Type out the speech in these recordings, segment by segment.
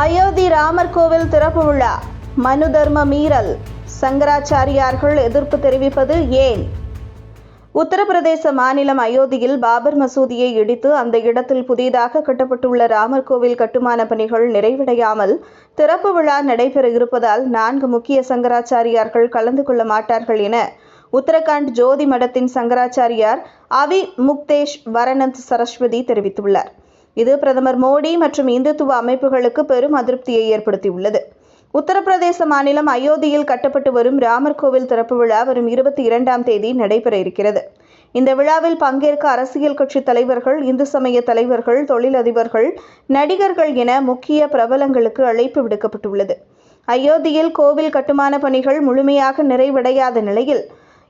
அயோத்தி ராமர் கோவில் திறப்பு விழா. மனு தர்ம மீறல். சங்கராச்சாரியார்கள் எதிர்ப்பு தெரிவிப்பது ஏன்? உத்தரப்பிரதேச மாநிலம் அயோத்தியில் பாபர் மசூதியை இடித்து அந்த இடத்தில் புதிதாக கட்டப்பட்டுள்ள ராமர் கோவில் கட்டுமான பணிகள் நிறைவடையாமல் திறப்பு விழா நடைபெற இருப்பதால் நான்கு முக்கிய சங்கராச்சாரியார்கள் கலந்து கொள்ள மாட்டார்கள் என உத்தரகாண்ட் ஜோதி மடத்தின் சங்கராச்சாரியார் அவி முக்தேஷ் வரணந்த் சரஸ்வதி தெரிவித்துள்ளார். இது பிரதமர் மோடி மற்றும் இந்துத்துவ அமைப்புகளுக்கு பெரும் அதிருப்தியை ஏற்படுத்தியுள்ளது. உத்தரப்பிரதேச மாநிலம் அயோத்தியில் கட்டப்பட்டு வரும் ராமர் கோவில் திறப்பு விழா வரும் இருபத்தி இரண்டாம் தேதி நடைபெற இருக்கிறது. இந்த விழாவில் பங்கேற்க அரசியல் கட்சி தலைவர்கள் இந்து சமய தலைவர்கள் தொழிலதிபர்கள் நடிகர்கள் என முக்கிய பிரபலங்களுக்கு அழைப்பு விடுக்கப்பட்டுள்ளது. அயோத்தியில் கோவில் கட்டுமான பணிகள் முழுமையாக நிறைவடையாத நிலையில்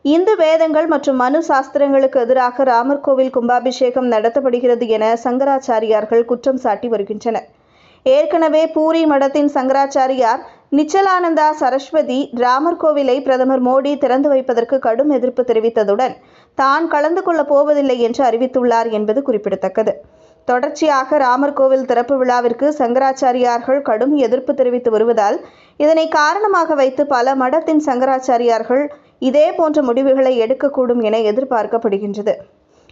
இந்து வேதங்கள் மற்றும் மனு சாஸ்திரங்களுக்கு எதிராக ராமர் கோவில் கும்பாபிஷேகம் நடத்தப்படுகிறது என சங்கராச்சாரியார்கள் குற்றம் சாட்டி வருகின்றனர். ஏற்கனவே பூரி மடத்தின் சங்கராச்சாரியார் நிச்சலானந்தா சரஸ்வதி ராமர் கோவிலை பிரதமர் மோடி திறந்து வைப்பதற்கு கடும் எதிர்ப்பு தெரிவித்ததுடன் தான் கலந்து கொள்ளப் போவதில்லை என்று அறிவித்துள்ளார் என்பது குறிப்பிடத்தக்கது. தொடர்ச்சியாக ராமர் கோவில் திறப்பு விழாவிற்கு சங்கராச்சாரியார்கள் கடும் எதிர்ப்பு தெரிவித்து வருவதால் இதனை காரணமாக வைத்து பல மடத்தின் சங்கராச்சாரியார்கள் இதே போன்ற முடிவுகளை எடுக்கக்கூடும் என எதிர்பார்க்கப்படுகின்றது.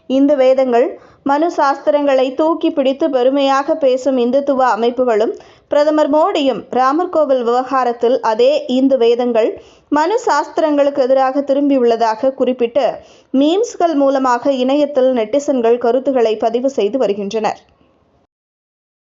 இந்து வேதங்கள் மனு சாஸ்திரங்களை தூக்கி பிடித்து பெருமையாக பேசும் இந்துத்துவ அமைப்புகளும் பிரதமர் மோடியும் ராமர் கோவில் விவகாரத்தில் அதே இந்து வேதங்கள் மனு சாஸ்திரங்களுக்கு எதிராக திரும்பியுள்ளதாக குறிப்பிட்டு மீம்ஸ்கள் மூலமாக இணையத்தில் நெட்டிசன்கள் கருத்துக்களை பதிவு செய்து வருகின்றனர்.